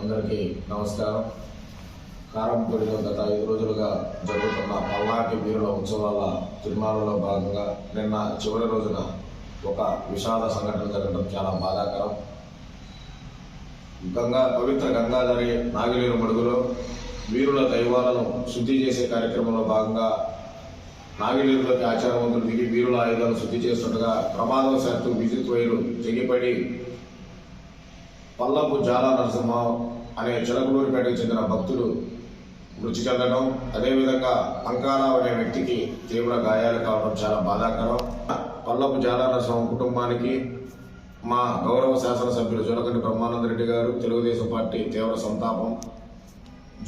అందరికీ నమస్కారం. కారంపూడిలో గత ఐదు రోజులుగా జరుగుతున్న పల్నాటి వీరుల ఉత్సవాల తిరునాళ్ళలో భాగంగా నిన్న చివరి రోజున ఒక విషాద సంఘటన జరగడం చాలా బాధాకరం. గంగా పవిత్ర గంగాధరి నాగిలేరు మడుగులో వీరుల దైవాలను శుద్ధి చేసే కార్యక్రమంలో భాగంగా నాగిలేరులోకి ఆచారవంతులు దిగి వీరుల ఆయుధాలు శుద్ధి చేస్తుండగా ప్రమాదవశాత్తు విద్యుత్ వైరు తెగిపడి పల్లపు జాల నరసింహ అనే చిలకలూరిపేటకు చెందిన భక్తుడు మృతి చెందడం అదేవిధంగా అంకారావు అనే వ్యక్తికి తీవ్ర గాయాలు కావడం చాలా బాధాకరం. పల్లపు జాల నరసింహ కుటుంబానికి మా గౌరవ శాసనసభ్యులు జోలకంటి బ్రహ్మానందరెడ్డి గారు తెలుగుదేశం పార్టీ తీవ్ర సంతాపం.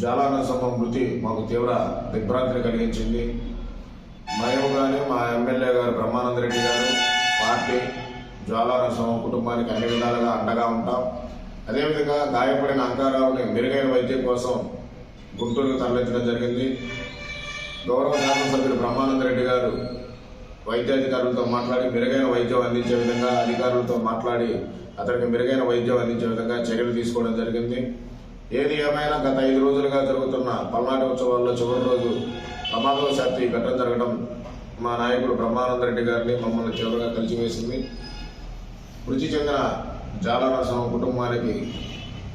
జాలా నరసింహ మృతి మాకు తీవ్ర దిగ్భ్రాంతిని కలిగించింది. మేము కానీ మా ఎమ్మెల్యే గారు బ్రహ్మానంద రెడ్డి గారు పార్టీ జ్వాలా నరసింహ కుటుంబానికి అన్ని విధాలుగా అండగా ఉంటాం. అదేవిధంగా గాయపడిన అంకారావుని మెరుగైన వైద్యం కోసం గుంటూరుకు తరలించడం జరిగింది. గౌరవ శాసనసభ్యులు బ్రహ్మానందరెడ్డి గారు వైద్యాధికారులతో మాట్లాడి మెరుగైన వైద్యం అందించే విధంగా అధికారులతో మాట్లాడి అతనికి మెరుగైన వైద్యం అందించే విధంగా చర్యలు తీసుకోవడం జరిగింది. ఏది ఏమైనా గత ఐదు రోజులుగా జరుగుతున్న పల్నాటి ఉత్సవాల్లో చివరి రోజు ప్రమాదవశాత్తు ఈ ఘటన జరగడం మా నాయకుడు బ్రహ్మానందరెడ్డి గారిని మమ్మల్ని తీవ్రంగా కలిసివేసింది. మృతి చెందిన జాల కుటుంబానికి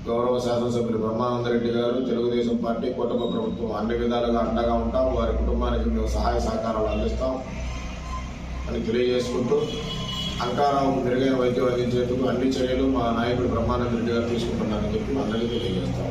గౌరవ శాసనసభ్యులు బ్రహ్మానందరెడ్డి గారు తెలుగుదేశం పార్టీ కుటుంబ ప్రభుత్వం అన్ని విధాలుగా అండగా ఉంటాం. వారి కుటుంబానికి మేము సహాయ సహకారాలు అందిస్తాం అని తెలియజేసుకుంటూ అంకారావు మెరుగైన వైద్యం అందించేందుకు అన్ని చర్యలు మా నాయకుడు బ్రహ్మానంద రెడ్డి గారు తీసుకుంటున్నారని చెప్పి అందరికీ తెలియజేస్తాం.